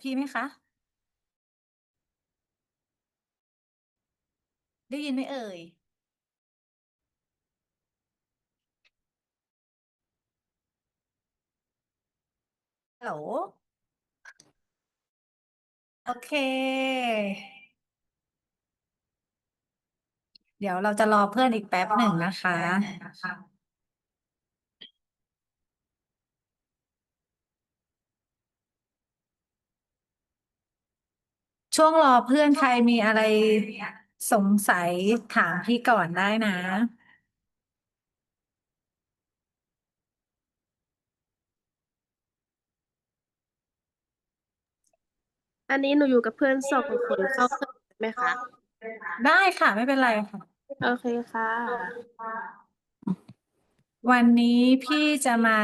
พี่ไหมคะ ได้ยินไหมเอ่ย ฮัลโหล โอเค เดี๋ยวเราจะรอเพื่อนอีกแป๊บหนึ่งนะคะ ช่วงรอเพื่อนใครมีอะไรสงสัยถามพี่ก่อนได้นะ อันนี้หนูอยู่กับเพื่อนสองคนเข้าเครื่องได้ไหมคะ ได้ค่ะไม่เป็นไรค่ะ โอเคค่ะ วันนี้พี่จะมา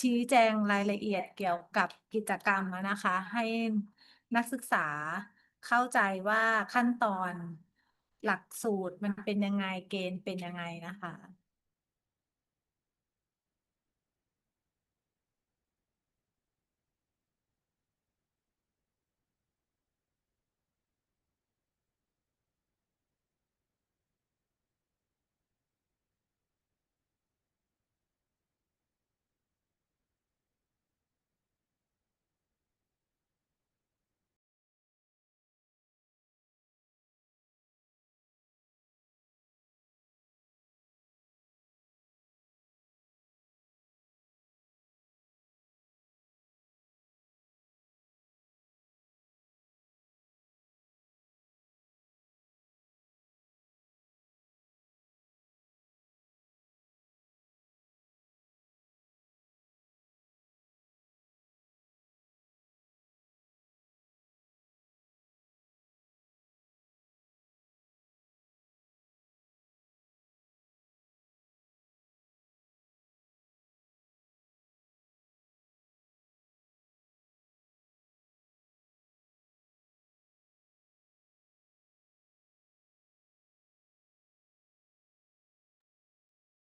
ชี้แจงรายละเอียดเกี่ยวกับกิจกรรมอะนะคะ ให้ นักศึกษาเข้าใจว่าขั้นตอนหลักสูตรมันเป็นยังไงเกณฑ์เป็นยังไงนะคะ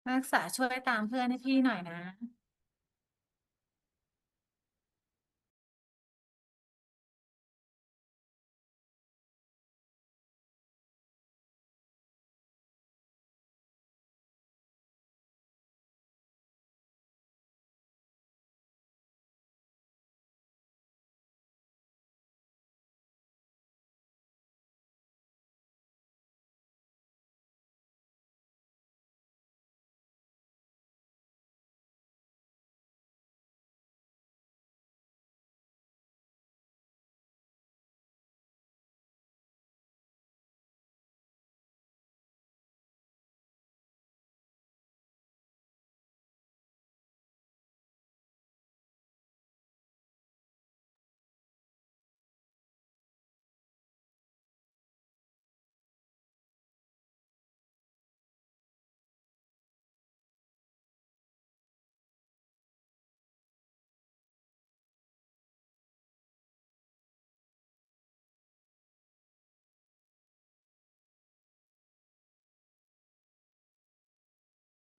นักศึกษาช่วยตามเพื่อนให้พี่หน่อยนะ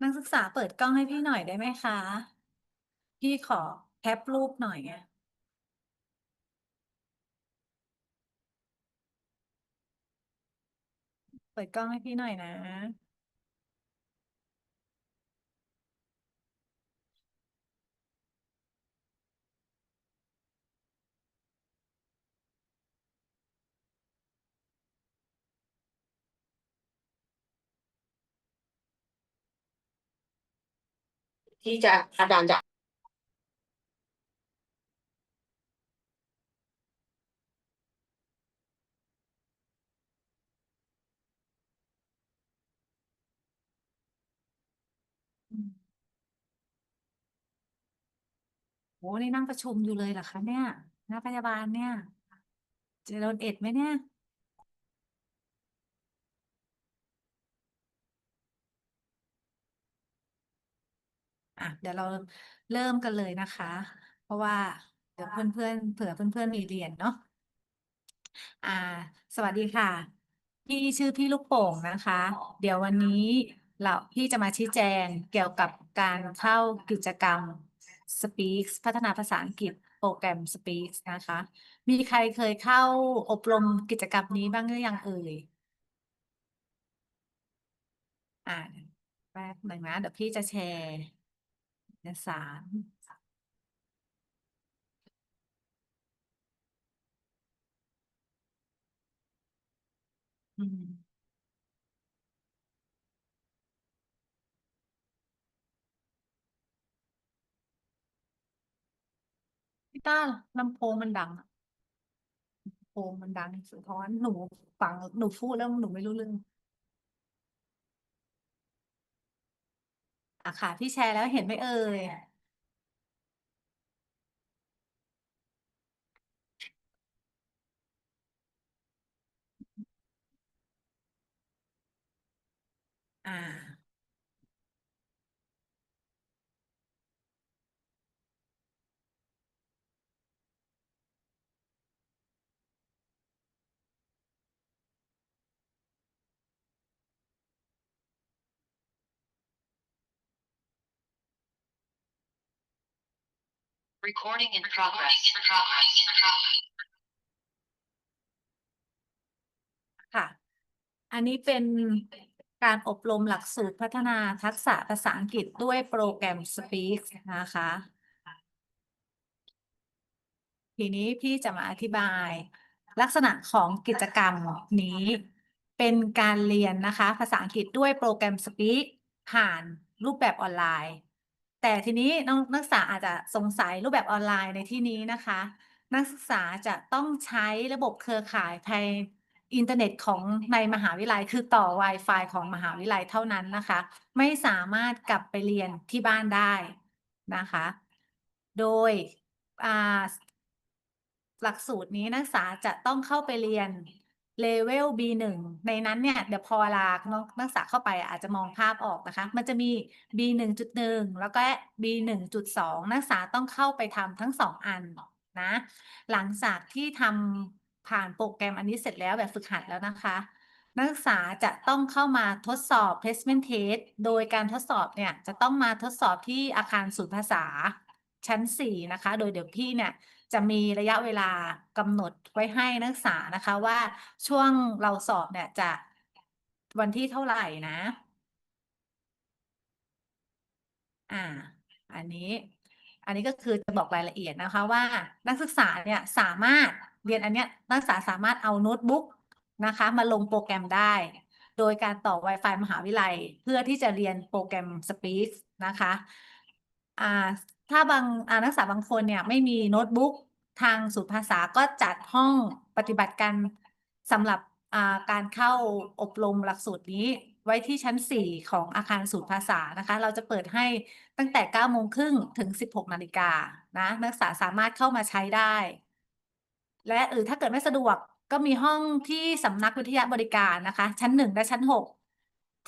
นักศึกษาเปิดกล้องให้พี่หน่อยได้ไหมคะ พี่ขอแคปรูปหน่อยอะเปิดกล้องให้พี่หน่อยนะ ที่จะอาจารย์จะโอ้นี่นั่งประชุมอยู่เลยเหรอคะเนี่ยน้าพยาบาลเนี่ย จะโดนเอ็ดไหมเนี่ย อะเดี๋ยวเราเริ่มกันเลยนะคะ เพราะว่าเดี๋ยวเพื่อนๆเผื่อเพื่อนๆมีเรียนเนาะอ่า สวัสดีค่ะ พี่ชื่อพี่ลูกโป่งนะคะ เดี๋ยววันนี้เราพี่จะมาชี้แจงเกี่ยวกับการเข้ากิจกรรม Speak พัฒนาภาษาอังกฤษโปรแกรม Speak นะคะ มีใครเคยเข้าอบรมกิจกรรมนี้บ้างหรือยังเอ่ยอ่าแป๊บหนึ่งนะเดี๋ยวพี่จะแชร์ อกสารอืมพี่ต้าลำโพงมันดังอะลำโพงมันดังสะท้อนหนูฟังหนูพูดแล้วหนูไม่รู้เรื่อง อะค่ะ พี่แชร์แล้วเห็นไหมเอ่ย อ่า Recording in progress. ค่ะ อันนี้เป็นการอบรมหลักสูตรพัฒนาทักษะภาษาอังกฤษด้วยโปรแกรม Speak นะคะ ทีนี้พี่จะมาอธิบาย ลักษณะของกิจกรรมนี้เป็นการเรียนนะคะ ภาษาอังกฤษด้วยโปรแกรม Speak ผ่านรูปแบบออนไลน์ แต่ทีนี้น้องนักศึกษาอาจจะสงสัยรูปแบบออนไลน์ในที่นี้นะคะ นักศึกษาจะต้องใช้ระบบเครือข่ายภายอินเทอร์เน็ตของในมหาวิทยาลัยคือต่อ Wi-Fi ของมหาวิทยาลัยเท่านั้นนะคะ ไม่สามารถกลับไปเรียนที่บ้านได้นะคะ โดยหลักสูตรนี้นักศึกษาจะต้องเข้าไปเรียน เลเวล B1 ในนั้นเนี่ยเดี๋ยวพอเวลาน้องนักศึกษาเข้าไปอาจจะมองภาพออกนะคะ มันจะมี B1.1 แล้วก็ B1.2 นักศึกษาต้องเข้าไปทำทั้งสองอันนะ หลังจากที่ทำผ่านโปรแกรมอันนี้เสร็จแล้วแบบฝึกหัดแล้วนะคะ นักศึกษาจะต้องเข้ามาทดสอบ placement test โดยการทดสอบเนี่ยจะต้องมาทดสอบที่อาคารศูนย์ภาษาชั้น 4 นะคะ โดยเดี๋ยวพี่เนี่ย จะมีระยะเวลากำหนดไว้ให้นักศึกษานะคะว่าช่วงเราสอบเนี่ยจะวันที่เท่าไหร่นะ อ่า อันนี้ อันนี้ก็คือจะบอกรายละเอียดนะคะว่านักศึกษาเนี่ยสามารถเรียนอันเนี้ยนักศึกษาสามารถเอาโน้ตบุ๊กนะคะ มาลงโปรแกรมได้ โดยการต่อ Wi-Fi มหาวิทยาลัย เพื่อที่จะเรียนโปรแกรม Speak นะคะ อ่า ถ้าบางนักศึกษาบางคนเนี่ยไม่มีโน้ตบุ๊กทางศูนย์ภาษาก็จัดห้องปฏิบัติการสำหรับการเข้าอบรมหลักสูตรนี้ไว้ที่ชั้น 4 ของอาคารศูนย์ภาษานะคะ เราจะเปิดให้ตั้งแต่9โมงครึ่งถึง 16นาฬิกานะนักศึกษาสามารถเข้ามาใช้ได้ และหรือถ้าเกิดไม่สะดวกก็มีห้องที่สำนักวิทยาบริการนะคะ ชั้นหนึ่งและชั้นหก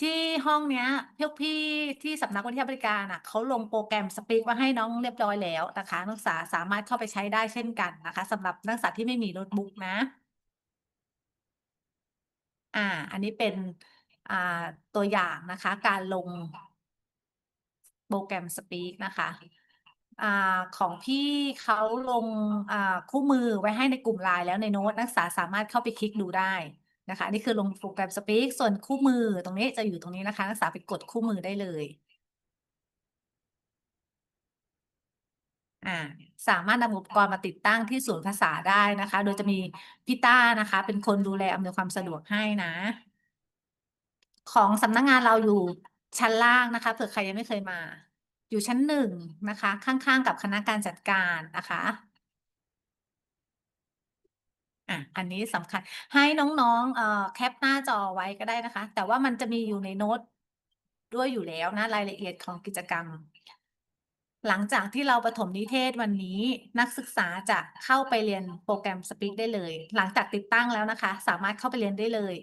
ที่ห้องเนี้ยพวกพี่ที่สำนักวิทยาบริการอะเขาลงโปรแกรมสปีกมาให้น้องเรียบร้อยแล้วนะคะนักศึกษาสามารถเข้าไปใช้ได้เช่นกันนะคะสำหรับนักศึกษาที่ไม่มีโน้ตบุ๊กนะ อ่า อันนี้เป็นอ่าตัวอย่างนะคะ การลงโปรแกรม Speak นะคะอ่าของพี่เขาลงอ่าคู่มือไว้ให้ในกลุ่มไลน์แล้วในโน้ตนักศึกษาสามารถเข้าไปคลิกดูได้ นะคะนี่คือลงโปรแกรม Speak ส่วนคู่มือตรงนี้จะอยู่ตรงนี้นะคะนักศึกษาไปกดคู่มือได้เลยอ่าสามารถนำอุปกรณ์มาติดตั้งที่ศูนย์ภาษาได้นะคะ โดยจะมีพี่ต้านะคะ เป็นคนดูแลอำนวยความสะดวกให้นะ ของสำนักงานเราอยู่ชั้นล่างนะคะเผื่อใครยังไม่เคยมา อยู่ชั้นหนึ่งนะคะ ข้างๆกับคณะการจัดการนะคะ อะอันนี้สำคัญ ให้น้องๆเอ่อแคปหน้าจอไว้ก็ได้นะคะ แต่ว่ามันจะมีอยู่ในโน้ตด้วยอยู่แล้วนะ รายละเอียดของกิจกรรม หลังจากที่เราประถมนิเทศวันนี้นักศึกษาจะเข้าไปเรียนโปรแกรม Speak ได้เลย หลังจากติดตั้งแล้วนะคะ สามารถเข้าไปเรียนได้เลย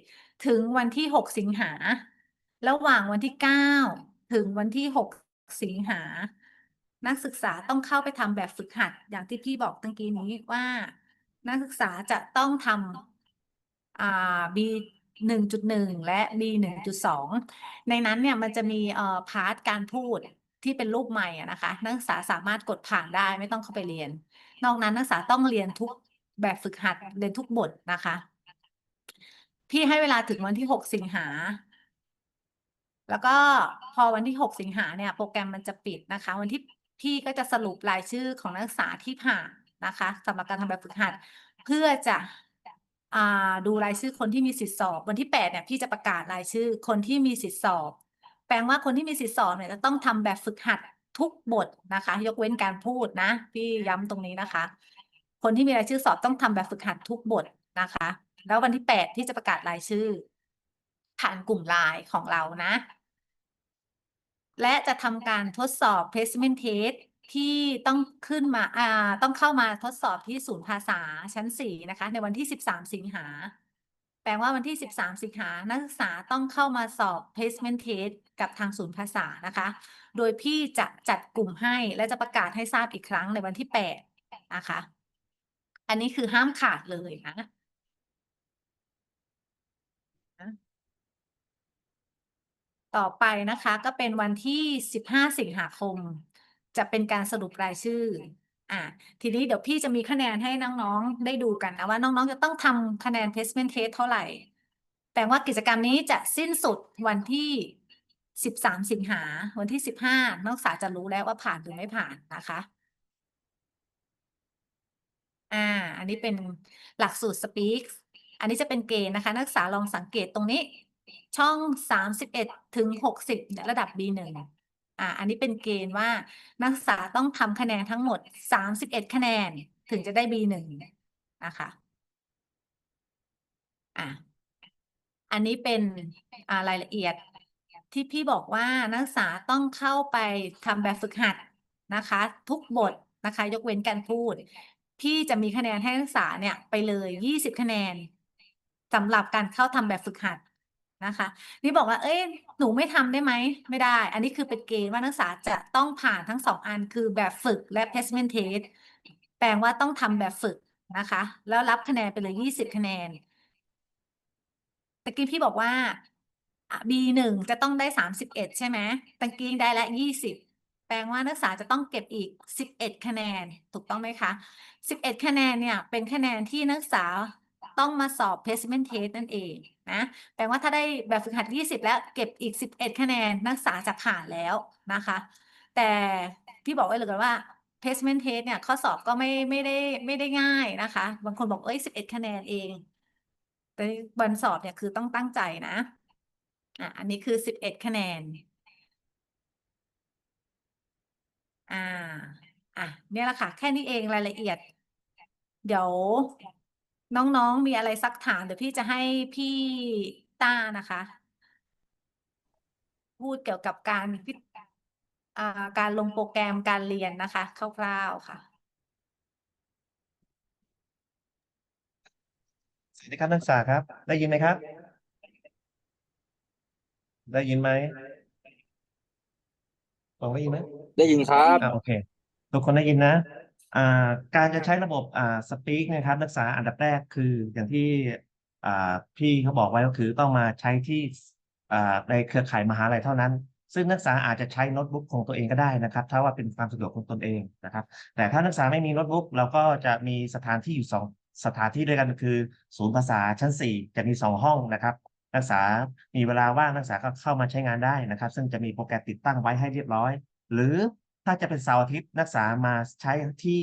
ถึงวันที่ 6 สิงหา ระหว่างวันที่ 9 ถึงวันที่ 6 สิงหา นักศึกษาต้องเข้าไปทำแบบฝึกหัด อย่างที่พี่บอกตั้งกี้นี้ว่า นักศึกษาจะต้องทำอ่า B หนึ่งจุดหนึ่งและ B หนึ่งจุดสองในนั้นเนี่ยมันจะมีเอ่อพาร์ทการพูดที่เป็นรูปใหม่อะนะคะ นักศึกษาสามารถกดผ่านได้ไม่ต้องเข้าไปเรียน นอกนั้นนักศึกษาต้องเรียนทุกแบบฝึกหัดเรียนทุกบทนะคะ พี่ให้เวลาถึงวันที่หกสิงหาแล้วก็พอวันที่หกสิงหาเนี่ย โปรแกรมมันจะปิดนะคะ วันที่พี่ก็จะสรุปรายชื่อของนักศึกษาที่ผ่าน นะคะสำหรับการทำแบบฝึกหัด เพื่อจะอดูรายชื่อคนที่มีสิทธิสอบ วันที่แปดเนี่ยพี่จะประกาศรายชื่อคนที่มีสิทธิสอบ แปลว่าคนที่มีสิทธิสอบเนี่ยจะต้องทำแบบฝึกหัดทุกบทนะคะ ยกเว้นการพูดนะ พี่ย้ำตรงนี้นะคะ คนที่มีรายชื่อสอบต้องทำแบบฝึกหัดทุกบทนะคะ แล้ววันที่แปดที่จะประกาศรายชื่อ ผ่านกลุ่มไลน์ของเรานะ และจะทำการทดสอบ placement test ที่ต้องขึ้นมาอ่าต้องเข้ามาทดสอบที่ศูนย์ภาษาชั้นสี่นะคะ ในวันที่สิบสามสิงหา แปลว่าวันที่สิบสามสิงหา นักศึกษาต้องเข้ามาสอบ placement test กับทางศูนย์ภาษานะคะ โดยพี่จะจัดกลุ่มให้และจะประกาศให้ทราบอีกครั้งในวันที่แปดนะคะ อันนี้คือห้ามขาดเลยนะต่อไปนะคะก็เป็นวันที่ 15 สิงหาคม จะเป็นการสรุปรายชื่ออะทีนี้เดี๋ยวพี่จะมีคะแนนให้น้องๆ ได้ดูกันนะว่าน้องๆ จะต้องทำคะแนน placement test เท่าไหร่ แต่ว่ากิจกรรมนี้จะสิ้นสุดวันที่ 13 สิงหา วันที่ 15 นักศึกษาจะรู้แล้วว่าผ่านหรือไม่ผ่านนะคะ อ่า อันนี้เป็นหลักสูตร Speak อันนี้จะเป็นเกณฑ์นะคะ นักศึกษาลองสังเกตตรงนี้ ช่องสามสิบเอ็ดถึงหกสิบระดับ B1 อ่าอันนี้เป็นเกณฑ์ว่านักศึกษาต้องทำคะแนนทั้งหมดสามสิบเอ็ดคะแนนถึงจะได้ B1 นะคะอ่าอันนี้เป็นอ่ารายละเอียดที่พี่บอกว่านักศึกษาต้องเข้าไปทำแบบฝึกหัดนะคะ ทุกบทนะคะ ยกเว้นการพูด พี่จะมีคะแนนให้นักศึกษาเนี่ยไปเลยยี่สิบคะแนนสำหรับการเข้าทำแบบฝึกหัด นะคะ นี่บอกว่า เอ้ย หนูไม่ทำได้ไหม ไม่ได้ อันนี้คือเป็นเกณฑ์ว่านักศึกษาจะต้องผ่านทั้งสองอันคือแบบฝึกและ placement test แปลว่าต้องทำแบบฝึกนะคะ แล้วรับคะแนนไปเลยยี่สิบคะแนนตะกี้พี่บอกว่า B หนึ่งจะต้องได้สามสิบเอ็ดใช่ไหมตะกี้ได้ละยี่สิบแปลว่านักศึกษาจะต้องเก็บอีกสิบเอ็ดคะแนน ถูกต้องไหมคะสิบเอ็ดคะแนนเนี่ย เป็นคะแนนที่นักศึกษา ต้องมาสอบ placement test นั่นเองนะแปลว่าถ้าได้แบบฝึกหัดยี่สิบแล้วเก็บอีกสิบเอ็ดคะแนนนักศึกษาจะผ่านแล้วนะคะ แต่พี่บอกไว้เลยกันว่า placement test เนี่ยข้อสอบก็ไม่ไม่ได้ไม่ได้ง่ายนะคะ บางคนบอกเอ้ยสิบเอ็ดคะแนนเอง แต่วันสอบเนี่ยคือต้องตั้งใจนะอะอันนี้คือสิบเอ็ดคะแนนอ่า อะ เนี่ยแหละค่ะ แค่นี้เองรายละเอียด เดี๋ยว น้องๆ มีอะไรซักถามเดี๋ยวพี่จะให้พี่ต้านะคะ พูดเกี่ยวกับการพิอ่าการลงโปรแกรมการเรียนนะคะ คร่าวๆค่ะสวัสดีครับนักศึกษาครับ ได้ยินไหมครับ ได้ยินไหมลองได้ยินไหมได้ยินครับ อ่าโอเค ทุกคนได้ยินนะอ่า การจะใช้ระบบอ่าสปีกนะครับนักศึกษาอันดับแรกคืออย่างที่อ่าพี่เขาบอกไว้ก็คือต้องมาใช้ที่อ่าในเครือข่ายมหาลัยเท่านั้น ซึ่งนักศึกษาอาจจะใช้โน้ตบุ๊กของตัวเองก็ได้นะครับ ถ้าว่าเป็นความสะดวกของตนเองนะครับ แต่ถ้านักศึกษาไม่มีโน้ตบุ๊กเราก็จะมีสถานที่อยู่สองสถานที่ด้วยกันคือศูนย์ภาษาชั้นสี่จะมีสองห้องนะครับ นักศึกษามีเวลาว่างนักศึกษาก็เข้ามาใช้งานได้นะครับ ซึ่งจะมีโปรแกรมติดตั้งไว้ให้เรียบร้อย หรือ ถ้าจะเป็นเสาร์อาทิตย์นักศึกษามาใช้ที่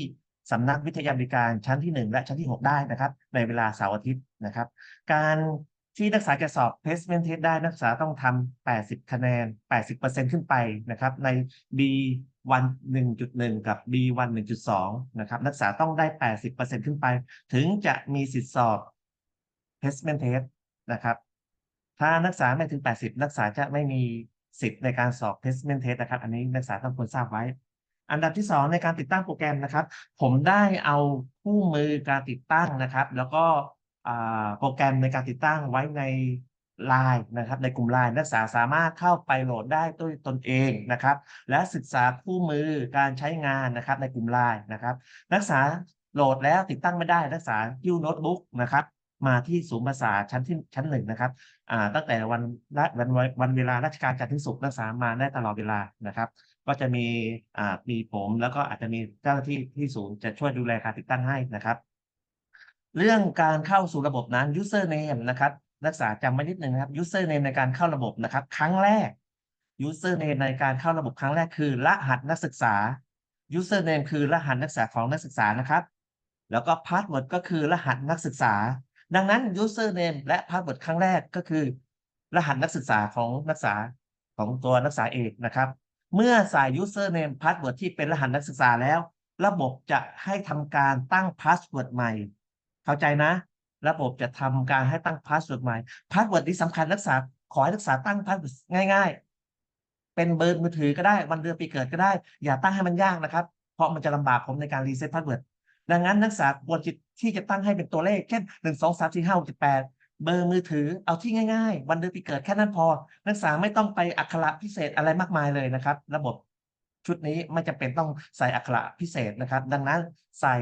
สำนักวิทยาบริการชั้นที่หนึ่งและชั้นที่หกได้นะครับ ในเวลาเสาร์อาทิตย์นะครับ การที่นักศึกษาจะสอบ placement test ได้นักศึกษาต้องทำ 80 คะแนน 80%ขึ้นไปนะครับ ใน B1 1.1 กับ B1 1.2 นะครับ นักศึกษาต้องได้ 80%ขึ้นไป ถึงจะมีสิทธิสอบ placement test นะครับ ถ้านักศึกษาไม่ถึง 80 นักศึกษาจะไม่มี สิทธิ์ในการสอบ placement test นะครับ อันนี้นักศึกษาต้องควรทราบไว้ อันดับที่สองในการติดตั้งโปรแกรมนะครับ ผมได้เอาคู่มือการติดตั้งนะครับ แล้วก็โปรแกรมในการติดตั้งไว้ในไลน์นะครับ ในกลุ่มไลน์นักศึกษาสามารถเข้าไปโหลดได้ด้วยตนเองนะครับ และศึกษาคู่มือการใช้งานนะครับในกลุ่มไลน์นะครับ นักศึกษาโหลดแล้วติดตั้งไม่ได้นักศึกษายิ้วโน้ตบุ๊กนะครับ มาที่ศูนย์ภาษาชั้นที่ชั้นหนึ่งนะครับอ่าตั้งแต่วันละวันวันเวลาราชการจันทร์ถึงศุกร์นักศึกษามาได้ตลอดเวลานะครับ ก็จะมีอ่ามีผมแล้วก็อาจจะมีเจ้าหน้าที่ที่ศูนย์จะช่วยดูแลการติดตั้งให้นะครับ เรื่องการเข้าสู่ระบบนั้น username นะครับนักศึกษาจำไว้นิดหนึ่งนะครับ username ในการเข้าระบบนะครับ ครั้งแรก username ในการเข้าระบบครั้งแรกคือ รหัสนักศึกษา username คือรหัสนักศึกษาของนักศึกษานะครับ แล้วก็ password ก็คือรหัสนักศึกษา ดังนั้น username และ password ครั้งแรกก็คือ รหัสนักศึกษาของนักศึกษาของตัวนักศึกษาเองนะครับ เมื่อใส่ username password ที่เป็นรหัสนักศึกษาแล้ว ระบบจะให้ทำการตั้ง password ใหม่ เข้าใจนะ ระบบจะทำการให้ตั้ง password ใหม่ password ที่สำคัญนักศึกษาขอให้นักศึกษาตั้ง password ง่าย ๆ เป็นเบอร์มือถือก็ได้วันเดือนปีเกิดก็ได้ อย่าตั้งให้มันยากนะครับ เพราะมันจะลำบากผมในการรีเซ็ต password ดังนั้นนักศึกษาควรจะที่จะตั้งให้เป็นตัวเลขเช่นหนึ่งสองสามสี่ห้าหกเจ็ดแปดเบอร์มือถือเอาที่ง่าย ๆ วันเดือนปีเกิดแค่นั้นพอ นักศึกษาไม่ต้องไปอักขระพิเศษอะไรมากมายเลยนะครับ ระบบชุดนี้ไม่จำเป็นต้องใส่อักขระพิเศษนะครับ ดังนั้นใส่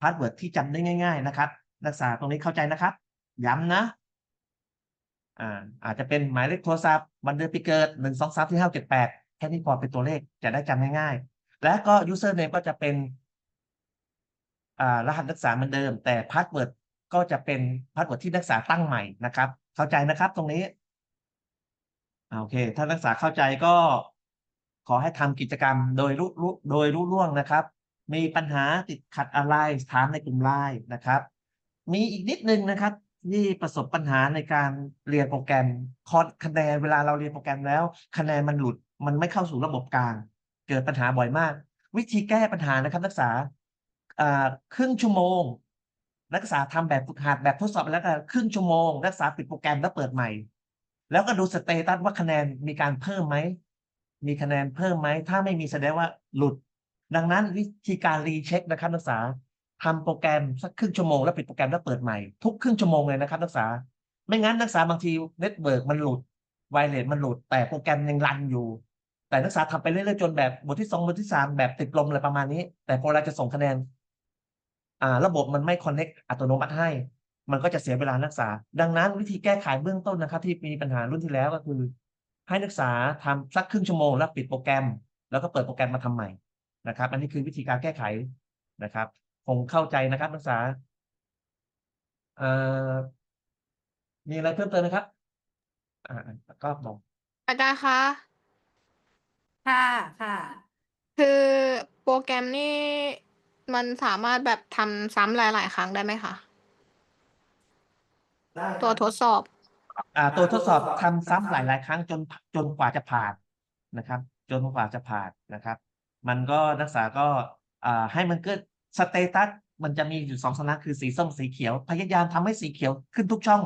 พาสเวิร์ดที่จำได้ง่าย ๆ นะครับ นักศึกษาตรงนี้เข้าใจนะครับ ย้ำนะอ่าอาจจะเป็นหมายเลขโทรศัพท์วันเดือนปีเกิดหนึ่งสองสามสี่ห้าเจ็ดแปดแค่นี้พอเป็นตัวเลขจะได้จำง่ายๆ และก็ username ก็จะเป็น รหัสนักศึกษาเหมือนเดิม แต่พาสเวิร์ดก็จะเป็นพาสเวิร์ดที่นักศึกษาตั้งใหม่นะครับ เข้าใจนะครับตรงนี้โอเค ถ้านักศึกษาเข้าใจก็ขอให้ทำกิจกรรมโดยรู้รู้โดยรู้ล่วงนะครับ มีปัญหาติดขัดอะไรถามในกลุ่มไลน์นะครับ มีอีกนิดนึงนะครับที่ประสบปัญหาในการเรียนโปรแกรมคอนคะแนนเวลาเราเรียนโปรแกรมแล้ว คะแนนมันหลุดมันไม่เข้าสู่ระบบกลาง เกิดปัญหาบ่อยมาก วิธีแก้ปัญหานะครับนักศึกษา ครึ่งชั่วโมง นักศึกษาทำแบบฝึกหัดแบบทดสอบแล้วก็ครึ่งชั่วโมง นักศึกษาปิดโปรแกรมแล้วเปิดใหม่ แล้วก็ดูสเตตัสว่าคะแนนมีการเพิ่มไหมมีคะแนนเพิ่มไหมถ้าไม่มีแสดงว่าหลุด ดังนั้นวิธีการรีเช็คนะครับนักศึกษาทำโปรแกรมสักครึ่งชั่วโมงแล้วปิดโปรแกรมแล้วเปิดใหม่ทุกครึ่งชั่วโมงเลยนะครับนักศึกษา ไม่งั้นนักศึกษาบางทีเน็ตเวิร์กมันหลุดไวเลสมันหลุด แต่โปรแกรมยังรันอยู่ แต่นักศึกษาทำไปเรื่อยๆจนแบบบทที่สองบทที่สามแบบติดลมอะไรประมาณนี้ แต่พอเราจะส่งคะแนน ระบบมันไม่คอนเน็กอัตโนมัติให้ มันก็จะเสียเวลานักศึกษา ดังนั้นวิธีแก้ไขเบื้องต้นนะครับ ที่มีปัญหารุ่นที่แล้วก็คือ ให้นักศึกษาทำสักครึ่งชั่วโมงแล้วปิดโปรแกรม แล้วก็เปิดโปรแกรมมาทำใหม่นะครับ อันนี้คือวิธีการแก้ไขนะครับคงเข้าใจนะครับนักศึกษาเอ่อมีอะไรเพิ่มเติมไหมครับ อ่าก็บอกอาจารย์คะ ค่ะ ค่ะ คือโปรแกรมนี่ มันสามารถแบบทำซ้ำหลาย ๆ ครั้งได้ไหมคะตัวทดสอบ อ่าตัวทดสอบทำซ้ำหลายๆครั้งจนจนกว่าจะผ่านนะครับ จนกว่าจะผ่านนะครับ มันก็นักศึกษาก็อ่าให้มันเกิดสเตตัสมันจะมีอยู่สองสัญลักษณ์คือสีส้มสีเขียว พยายามทำให้สีเขียวขึ้นทุกช่อง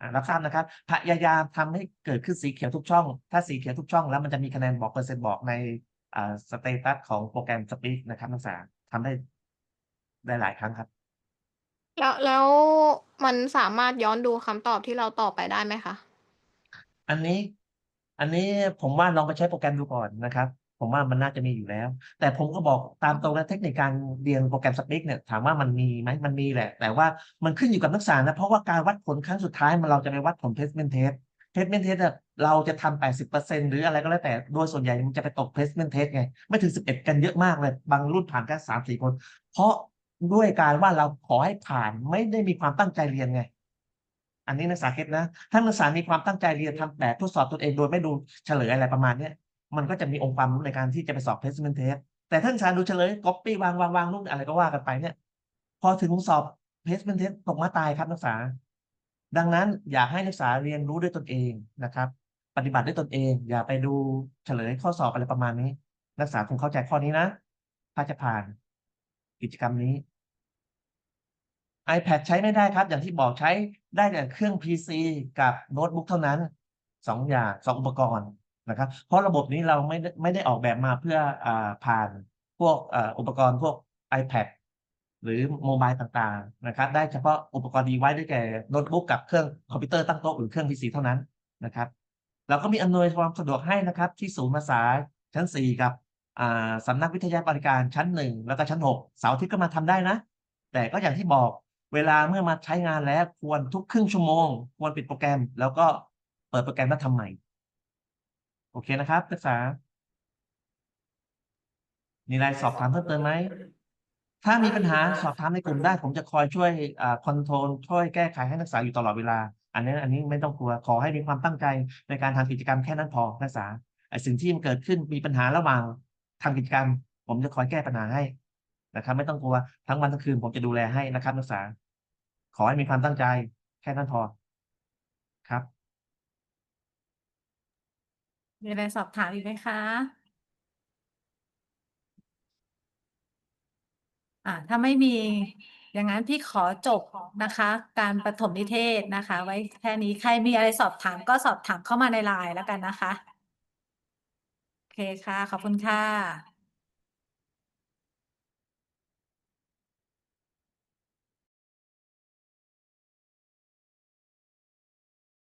อ่ารับทราบนะครับ พยายามทำให้เกิดขึ้นสีเขียวทุกช่อง ถ้าสีเขียวทุกช่องแล้วมันจะมีคะแนนบอกเปอร์เซ็นต์บอกในอ่า สเตตัสของโปรแกรมสปีกนะครับนักศึกษาทำได้ได้หลายครั้งครับ แล้วแล้วมันสามารถย้อนดูคำตอบที่เราตอบไปได้ไหมคะ อันนี้ อันนี้ผมว่าลองไปใช้โปรแกรมดูก่อนนะครับ ผมว่ามันน่าจะมีอยู่แล้ว แต่ผมก็บอกตามตรงนะเทคนิคการเรียนโปรแกรมสปีกเนี่ยถามว่ามันมีไหมมันมีแหละ แต่ว่ามันขึ้นอยู่กับนักศึกษานะเพราะว่าการวัดผลครั้งสุดท้ายมันเราจะไปวัดผล placement test placement test อะเเราจะทำ80%หรืออะไรก็แล้วแต่โดยส่วนใหญ่มันจะไปตก placement test ไง ไม่ถึง11กันเยอะมากเลย บางรุ่นผ่านแค่สามสี่คน เพราะด้วยการว่าเราขอให้ผ่านไม่ได้มีความตั้งใจเรียนไง อันนี้นักศึกษาคิดนะ ถ้านักศึกษามีความตั้งใจเรียนทำแบบทดสอบตนเองโดยไม่ดูเฉลยอะไรประมาณเนี้ยมันก็จะมีองค์ความรู้ในการที่จะไปสอบ placement test แต่ถ้านักศึกษาดูเฉลย copy วางวางวางนู่นอะไรก็ว่ากันไปเนี่ย พอถึงสอบ placement test ตกมาตายครับนักศึกษา ดังนั้นอยากให้นักศึกษาเรียนรู้ด้วยตนเองนะครับ ปฏิบัติด้วยตนเอง อย่าไปดูเฉลยข้อสอบอะไรประมาณนี้ นักศึกษาคงเข้าใจข้อนี้นะ ถ้าจะผ่านกิจกรรมนี้ iPad ใช้ไม่ได้ครับ อย่างที่บอกใช้ได้แต่เครื่อง PC กับโน้ตบุ๊กเท่านั้นสองอย่างสองอุปกรณ์นะครับ เพราะระบบนี้เราไม่ได้ไม่ได้ออกแบบมาเพื่ออผ่านพวกอ,อุปกรณ์พวก iPad หรือโมบายต่างๆนะครับ ได้เฉพาะอุปกรณ์ดีไว้ได้แก่โน้ตบุ๊กกับเครื่องคอมพิวเตอร์ตั้งโต๊ะหรือเครื่อง PC เท่านั้นนะครับ เราก็มีอำนวยความสะดวกให้นะครับ ที่ศูนย์ภาษาชั้น 4 กับสำนักวิทยาบริการชั้น 1 แล้วก็ชั้น 6 เสาร์ทิตย์ก็มาทำได้นะ แต่ก็อย่างที่บอกเวลาเมื่อมาใช้งานแล้วควรทุกครึ่งชั่วโมง ควรปิดโปรแกรม แล้วก็เปิดโปรแกรมแล้วทำใหม่ โอเคนะครับนักศึกษามีอะไรสอบถามเพิ่มเติมไหม ถ้ามีปัญหาสอบถามในกลุ่มได้ ผมจะคอยช่วยคอนโทรลช่วยแก้ไขให้นักศึกษาอยู่ตลอดเวลา อันนี้อันนี้ไม่ต้องกลัวขอให้มีความตั้งใจในการทำกิจกรรมแค่นั้นพอนักศึกษาไอ้สิ่งที่มันเกิดขึ้นมีปัญหาระหว่างทำกิจกรรม ผมจะคอยแก้ปัญหาให้นะครับ ไม่ต้องกลัวทั้งวันทั้งคืนผมจะดูแลให้นะครับนักศึกษา ขอให้มีความตั้งใจแค่นั้นพอครับมีอะไรสอบถามอีกไหมคะอ่าถ้าไม่มี อย่างนั้นพี่ขอจบนะคะ การประถมนิเทศนะคะ ไว้แค่นี้ใครมีอะไรสอบถามก็สอบถามเข้ามาในไลน์แล้วกันนะคะ โอเคค่ะ ขอบคุณค่ะ